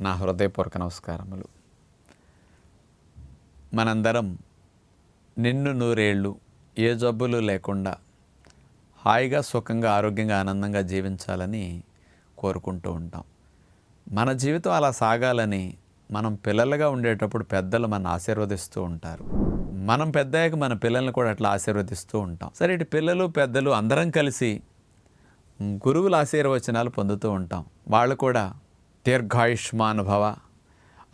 నా హృదయపూర్వక నమస్కారములు. మనందరం నిన్ను నూరేళ్ళు ఏ జబ్బులు లేకుండా హాయిగా సుఖంగా ఆరోగ్యంగా ఆనందంగా జీవించాలని కోరుకుంటూ ఉంటాం. మన జీవితం అలా సాగాలని మనం పిల్లలుగా ఉండేటప్పుడు పెద్దలు మన ఆశీర్వదిస్తూ ఉంటారు. మనం పెద్దయ్యాక మన పిల్లల్ని కూడా అట్లా ఆశీర్వదిస్తూ ఉంటాం. సరే ఇటు పిల్లలు పెద్దలు అందరం కలిసి గురువుల ఆశీర్వచనాలు పొందుతూ ఉంటాం. వాళ్ళు కూడా దీర్ఘాయుష్మాన్ భవ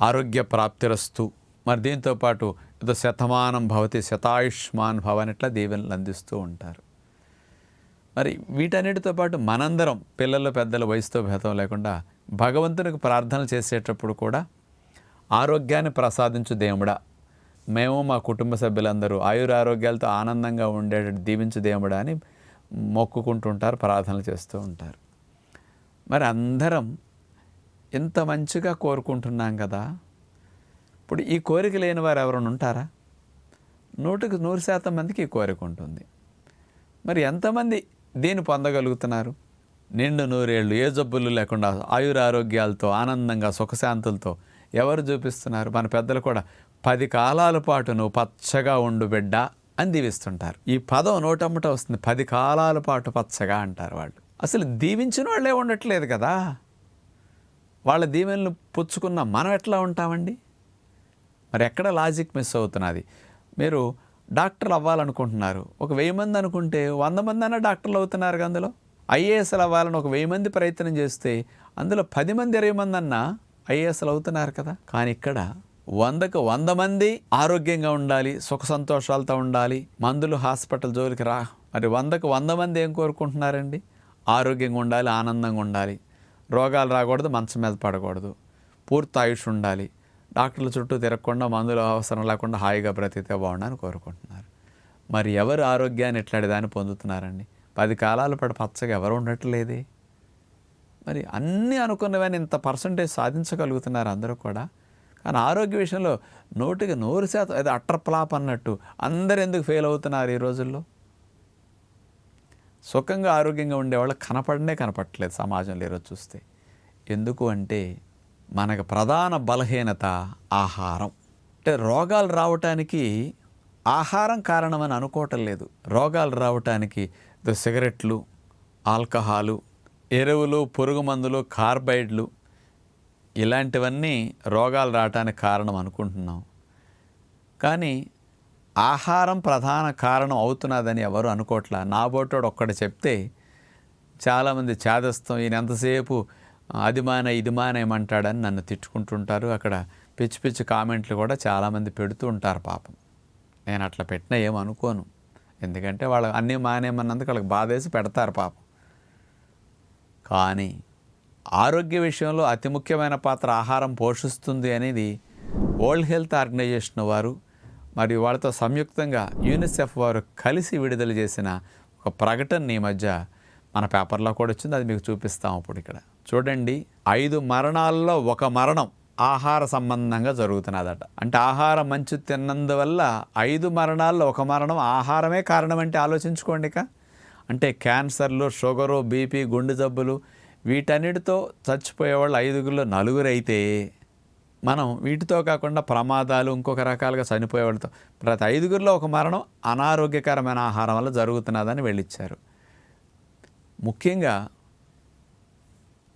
ఆరోగ్య ప్రాప్తిరస్తు మరి దీంతో పాటు ఏదో శతమానం భవతి శతాయుష్మాన్ భవ అని ఇట్లా దీవెనలు అందిస్తూ ఉంటారు. మరి వీటన్నిటితో పాటు మనందరం పిల్లలు పెద్దల వయసుతో భేదం లేకుండా భగవంతునికి ప్రార్థన చేసేటప్పుడు కూడా ఆరోగ్యాన్ని ప్రసాదించు దేవుడా. మేము మా కుటుంబ సభ్యులందరూ ఆయురారోగ్యాలతో ఆనందంగా ఉండేటట్టు దీవించు దేవుడా అని మొక్కుకుంటుంటారు ప్రార్థనలు చేస్తూ ఉంటారు. మరి అందరం ఇంత మంచిగా కోరుకుంటున్నాం కదా. ఇప్పుడు ఈ కోరిక లేని వారు ఎవరైనా ఉంటారా? నూటికి నూరు శాతం మందికి ఈ కోరిక ఉంటుంది. మరి ఎంతమంది దీన్ని పొందగలుగుతున్నారు? నిండు నూరేళ్ళు ఏ జబ్బులు లేకుండా ఆయురారోగ్యాలతో ఆనందంగా సుఖశాంతులతో ఎవరు చూపిస్తున్నారు? మన పెద్దలు కూడా పది కాలాల పాటు నువ్వు పచ్చగా ఉండు బిడ్డ అని దీవిస్తుంటారు. ఈ పదం నోటమ్మట వస్తుంది. పది కాలాల పాటు పచ్చగా అంటారు వాళ్ళు. అసలు దీవించిన వాళ్ళే ఉండట్లేదు కదా. వాళ్ళ దీవెనలు పుచ్చుకున్న మనం ఎట్లా ఉంటామండి? మరి ఎక్కడ లాజిక్ మిస్ అవుతున్నది? మీరు డాక్టర్లు అవ్వాలనుకుంటున్నారు. ఒక వెయ్యి మంది అనుకుంటే వంద మంది అన్న డాక్టర్లు అవుతున్నారు అందులో? ఐఏఎస్లు అవ్వాలని ఒక వెయ్యి మంది ప్రయత్నం చేస్తే అందులో పది మంది ఇరవై మంది అన్న ఐఏఎస్లు అవుతున్నారు కదా? కానీ ఇక్కడ వందకు వంద మంది ఆరోగ్యంగా ఉండాలి సుఖ సంతోషాలతో ఉండాలి మందులు హాస్పిటల్ జోలికి రా. మరి వందకు వంద మంది ఏం కోరుకుంటున్నారండి? ఆరోగ్యంగా ఉండాలి ఆనందంగా ఉండాలి. రోగాలు రాకూడదు మంచం మీద పడకూడదు. పూర్తి ఆయుష్ ఉండాలి. డాక్టర్ల చుట్టూ తిరగకుండా మందులు అవసరం లేకుండా హాయిగా బ్రతికితే బాగుండని కోరుకుంటున్నారు. మరి ఎవరు ఆరోగ్యాన్ని ఇట్లాంటి దాన్ని పొందుతున్నారండి? పది కాలాల పాటు పచ్చగా ఎవరు ఉండట్లేదే? మరి అన్నీ అనుకున్నవని ఇంత పర్సంటేజ్ సాధించగలుగుతున్నారు అందరూ కూడా. కానీ ఆరోగ్య విషయంలో నూటికి నూరు శాతం అది అట్టర్ ప్లాప్ అన్నట్టు అందరు ఎందుకు ఫెయిల్ అవుతున్నారు ఈ రోజుల్లో? సుఖంగా ఆరోగ్యంగా ఉండేవాళ్ళు కనపడనే కనపడట్లేదు సమాజంలో ఈరోజు చూస్తే. ఎందుకు అంటే మనకు ప్రధాన బలహీనత ఆహారం. అంటే రోగాలు రావటానికి ఆహారం కారణమని అనుకోవటం లేదు. రోగాలు రావటానికి సిగరెట్లు ఆల్కహాలు ఎరువులు పురుగు మందులు కార్బైడ్లు ఇలాంటివన్నీ రోగాలు రావటానికి కారణం అనుకుంటున్నాం. కానీ ఆహారం ప్రధాన కారణం అవుతున్నదని ఎవరు అనుకోట్లా? నా బోటోడు ఒక్కడ చెప్తే చాలామంది చేదస్తం ఈయన ఎంతసేపు అది మాన ఇది మానేయమంటాడని నన్ను తిట్టుకుంటుంటారు. అక్కడ పిచ్చి పిచ్చి కామెంట్లు కూడా చాలామంది పెడుతూ ఉంటారు పాపం. నేను అట్లా పెట్టినా ఏమనుకోను ఎందుకంటే వాళ్ళు అన్నీ మానేయమన్నందుకు వాళ్ళకి బాధేసి పెడతారు పాపం. కానీ ఆరోగ్య విషయంలో అతి ముఖ్యమైన పాత్ర ఆహారం పోషిస్తుంది అనేది వరల్డ్ హెల్త్ ఆర్గనైజేషన్ వారు మరియు వాళ్ళతో సంయుక్తంగా యూనిసెఫ్ వారు కలిసి విడుదల చేసిన ఒక ప్రకటన ఈ మధ్య మన పేపర్లో కూడా వచ్చింది. అది మీకు చూపిస్తాం ఇప్పుడు ఇక్కడ. చూడండి ఐదు మరణాల్లో ఒక మరణం ఆహార సంబంధంగా జరుగుతున్నదట. అంటే ఆహారం మంచి తిన్నందువల్ల ఐదు మరణాల్లో ఒక మరణం ఆహారమే కారణం అంటే ఆలోచించుకోండి ఇక. అంటే క్యాన్సర్లు షుగరు బీపీ గుండె జబ్బులు వీటన్నిటితో చచ్చిపోయేవాళ్ళు ఐదుగురిలో నలుగురు అయితే మనం వీటితో కాకుండా ప్రమాదాలు ఇంకొక రకాలుగా చనిపోయేవాళ్ళతో ప్రతి ఐదుగురిలో ఒక మరణం అనారోగ్యకరమైన ఆహారం వల్ల జరుగుతున్నదని వెళ్ళిచ్చారు. ముఖ్యంగా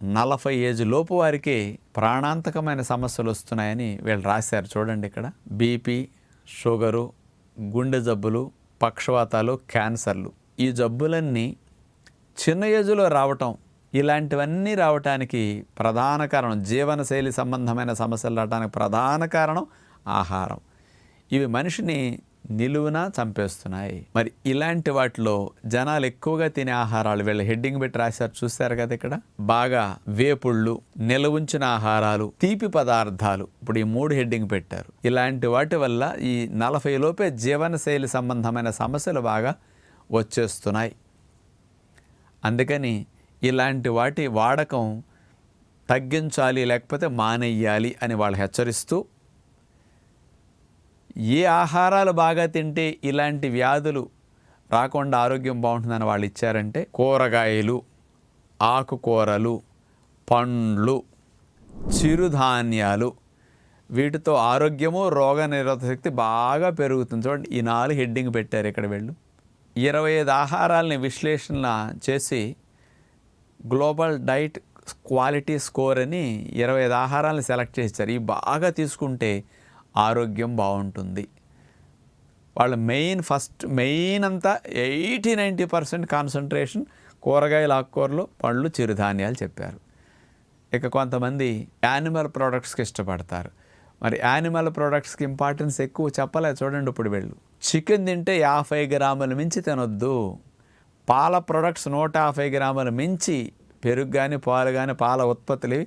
నలభై ఏజ్ లోపు వారికి ప్రాణాంతకమైన సమస్యలు వస్తున్నాయని వీళ్ళు రాశారు చూడండి ఇక్కడ. బీపీ షుగరు గుండె జబ్బులు పక్షవాతాలు క్యాన్సర్లు. ఈ జబ్బులన్నీ చిన్న ఏజ్లో రావటం ఇలాంటివన్నీ రావటానికి ప్రధాన కారణం జీవనశైలి సంబంధమైన సమస్యలు రావడానికి ప్రధాన కారణం ఆహారం. ఇవి మనిషిని నిలువున చంపేస్తున్నాయి. మరి ఇలాంటి వాటిలో జనాలు ఎక్కువగా తినే ఆహారాలు వీళ్ళ హెడ్డింగ్ పెట్టి రాశారు చూస్తారు కదా ఇక్కడ? బాగా వేపుళ్ళు నిలవుంచిన ఆహారాలు తీపి పదార్థాలు. ఇప్పుడు ఈ మూడు హెడ్డింగ్ పెట్టారు. ఇలాంటి వాటి వల్ల ఈ నలభై లోపే జీవనశైలి సంబంధమైన సమస్యలు బాగా వచ్చేస్తున్నాయి. అందుకని ఇలాంటి వాటి వాడకం తగ్గించాలి లేకపోతే మానేయాలి అని వాళ్ళు హెచ్చరిస్తూ ఏ ఆహారాలు బాగా తింటే ఇలాంటి వ్యాధులు రాకుండా ఆరోగ్యం బాగుంటుందని వాళ్ళు ఇచ్చారంటే కూరగాయలు ఆకుకూరలు పండ్లు చిరుధాన్యాలు వీటితో ఆరోగ్యము రోగ నిరోధక శక్తి బాగా పెరుగుతుంది. చూడండి ఈ నాలుగు హెడ్డింగ్ పెట్టారు ఇక్కడ వెళ్ళు. ఇరవై ఐదు ఆహారాలని విశ్లేషణ చేసి గ్లోబల్ డైట్ క్వాలిటీ స్కోర్ అని ఇరవై ఐదు ఆహారాలను సెలెక్ట్ చేశారు. ఇవి బాగా తీసుకుంటే ఆరోగ్యం బాగుంటుంది. వాళ్ళ మెయిన్ ఫస్ట్ మెయిన్ అంతా ఎయిటీ నైంటీ పర్సెంట్ కాన్సన్ట్రేషన్ కూరగాయలు ఆకుకూరలు పళ్ళు చిరుధాన్యాలు చెప్పారు. ఇక కొంతమంది యానిమల్ ప్రోడక్ట్స్కి ఇష్టపడతారు. మరి యానిమల్ ప్రోడక్ట్స్కి ఇంపార్టెన్స్ ఎక్కువ చెప్పలే చూడండి ఇప్పుడు వెళ్ళు. చికెన్ తింటే యాభై గ్రాములు మించి తినొద్దు. పాల ప్రొడక్ట్స్ నూట యాభై గ్రాములు మించి పెరుగు కానీ పాలు కానీ పాల ఉత్పత్తులు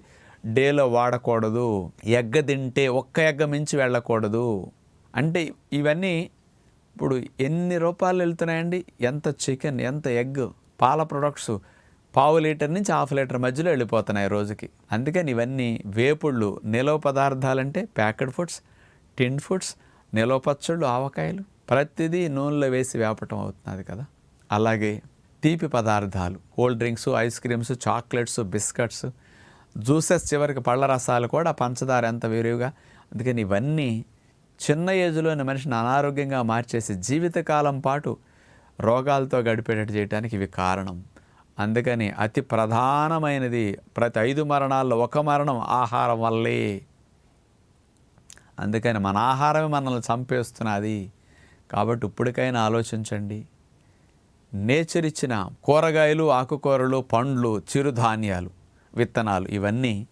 డేలో వాడకూడదు. ఎగ్గ తింటే ఒక్క ఎగ్గ మించి వెళ్ళకూడదు. అంటే ఇవన్నీ ఇప్పుడు ఎన్ని రూపాయలు వెళ్తున్నాయండి? ఎంత చికెన్ ఎంత ఎగ్? పాల ప్రొడక్ట్స్ పావు లీటర్ నుంచి హాఫ్ లీటర్ మధ్యలో వెళ్ళిపోతున్నాయి రోజుకి. అందుకని ఇవన్నీ వేపుళ్ళు నిలవ పదార్థాలంటే ప్యాకెడ్ ఫుడ్స్ టిన్ ఫుడ్స్ నిలవ పచ్చళ్ళు ఆవకాయలు. ప్రతిదీ నూనెలో వేసి వేపటం అవుతున్నది కదా. అలాగే తీపి పదార్థాలు cool drinks ice creams chocolates biscuits juices చివరికి పళ్ళ రసాలు కూడా పంచదార ఎంత విరివిగా. అందుకని ఇవన్నీ చిన్న ఏజ్లోని మనిషిని అనారోగ్యంగా మార్చేసి జీవితకాలం పాటు రోగాలతో గడిపేటట్టు చేయడానికి ఇవి కారణం. అందుకని అతి ప్రధానమైనది ప్రతి ఐదు మరణాల్లో ఒక మరణం ఆహారం వల్లే. అందుకని మన ఆహారమే మనల్ని చంపేస్తున్నది. కాబట్టి ఇప్పటికైనా ఆలోచించండి. నేచర్ ఇచ్చిన కూరగాయలు ఆకుకూరలు పండ్లు చిరుధాన్యాలు విత్తనాలు ఇవన్నీ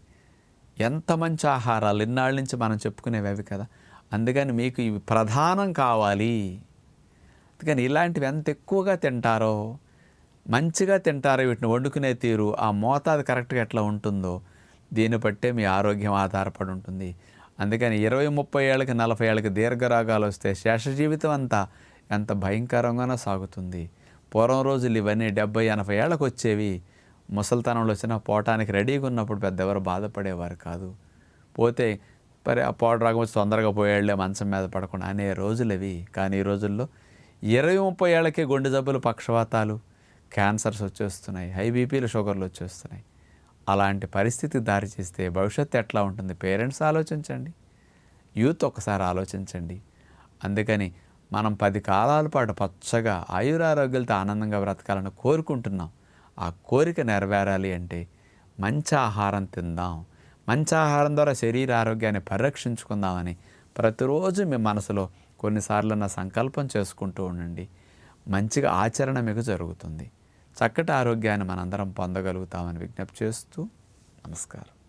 ఎంత మంచి ఆహారాలు. ఇన్నాళ్ళ నుంచి మనం చెప్పుకునేవి అవి కదా. అందుకని మీకు ఇవి ప్రధానం కావాలి. అందుకని ఇలాంటివి ఎంత ఎక్కువగా తింటారో మంచిగా తింటారో వీటిని వండుకునే తీరు ఆ మోతాదు కరెక్ట్గా ఎట్లా ఉంటుందో దీన్ని బట్టే మీ ఆరోగ్యం ఆధారపడి ఉంటుంది. అందుకని ఇరవై ముప్పై ఏళ్ళకి నలభై ఏళ్ళకి దీర్ఘరాగాలు వస్తే శేష జీవితం అంతా ఎంత భయంకరంగానో సాగుతుంది. పూర్వం రోజులు ఇవన్నీ డెబ్బై ఎనభై ఏళ్ళకు వచ్చేవి ముసలితనంలో వచ్చినా పోవటానికి రెడీగా ఉన్నప్పుడు పెద్ద ఎవరు బాధపడేవారు కాదు. పోతే మరి ఆ పోట రాకపోతే తొందరగా పోయేళ్ళే మంచం మీద పడకుండా అనే రోజులు అవి కానీ ఈ రోజుల్లో ఇరవై ముప్పై ఏళ్ళకే గుండె జబ్బులు పక్షవాతాలు క్యాన్సర్స్ వచ్చేస్తున్నాయి. హై బీపీలు షుగర్లు వచ్చేస్తున్నాయి. అలాంటి పరిస్థితి దారి చేస్తే భవిష్యత్తు ఎట్లా ఉంటుంది? పేరెంట్స్ ఆలోచించండి. యూత్ ఒకసారి ఆలోచించండి. అందుకని మనం పది కాలాల పాటు పచ్చగా ఆయురారోగ్యాలతో ఆనందంగా బ్రతకాలని కోరుకుంటున్నాం. ఆ కోరిక నెరవేరాలి అంటే మంచి ఆహారం తిందాం. మంచి ఆహారం ద్వారా శరీర ఆరోగ్యాన్ని పరిరక్షించుకుందామని ప్రతిరోజు మీ మనసులో కొన్నిసార్లు నా సంకల్పం చేసుకుంటూ ఉండండి. మంచిగా ఆచరణ మీకు జరుగుతుంది. చక్కటి ఆరోగ్యాన్ని మనందరం పొందగలుగుతామని విజ్ఞప్తి చేస్తూ నమస్కారం.